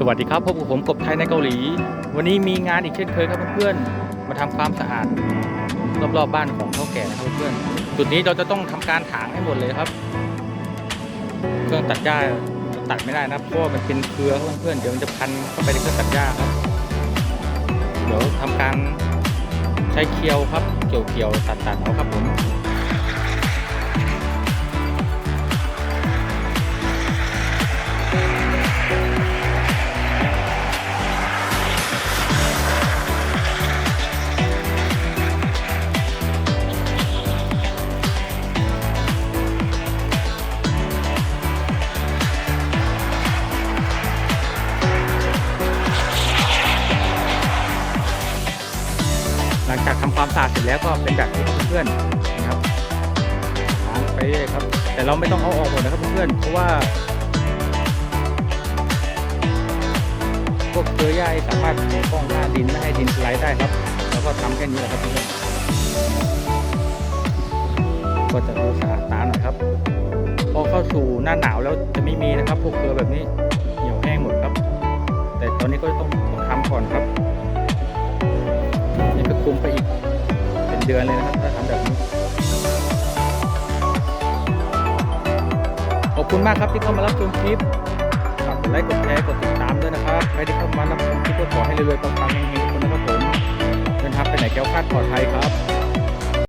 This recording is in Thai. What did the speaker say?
สวัสดีครับพบกับผมกบไทยในเกาหลี วันนี้มีงานอีกเช่นเคยครับเพื่อนๆมาทำความสะอาดรอบๆบ้านของเท่าแก่นะครับเพื่อนจุดนี้เราจะต้องทำการถางให้หมดเลยครับ เครื่องตัดหญ้าตัดไม่ได้นะเพราะมันเป็นเครือเพื่อนๆเดี๋ยวมันจะพันเข้าไปในเครื่องตัดหญ้าครับ เดี๋ยวทำการใช้เคียวครับเกี่ยวเกี่ยวๆตัดตัดๆเอาครับผม จากทำความสะอาดเสร็จแล้วก็เป็นแบบนี้ครับเพื่อนๆนะครับล้างไปเรื่อยครับ แต่เราไม่ต้องเอาออกหมดนะครับเพื่อนๆเพราะว่าพวกเครือใยสามารถป้องหน้าดินไม่ให้ดินสไลด์ได้ครับ แล้วก็ทำแค่นี้แหละครับเพื่อนก็จะดูสะอาดตาหน่อยครับพอเข้าสู่หน้าหนาวแล้วจะไม่มีนะครับ พวกเครือแบบนี้เหี่ยวแห้งหมดครับ แต่ตอนนี้ก็ต้องต้องทำก่อนครับ นี่ก็คุมไปอีกเป็นเดือนเลยนะครับถ้าทำแบบนี้ ขอบคุณมากครับที่เข้ามารับชมคลิปฝากกดไลค์กดแชร์กดติดตามด้วยนะครับใครที่เข้ามารับชมคลิปก็ขอให้รวยๆปังๆเฮงๆทุกคนนะครับผมเดินทางไปไหนแก้วคาดปลอดภัยครับ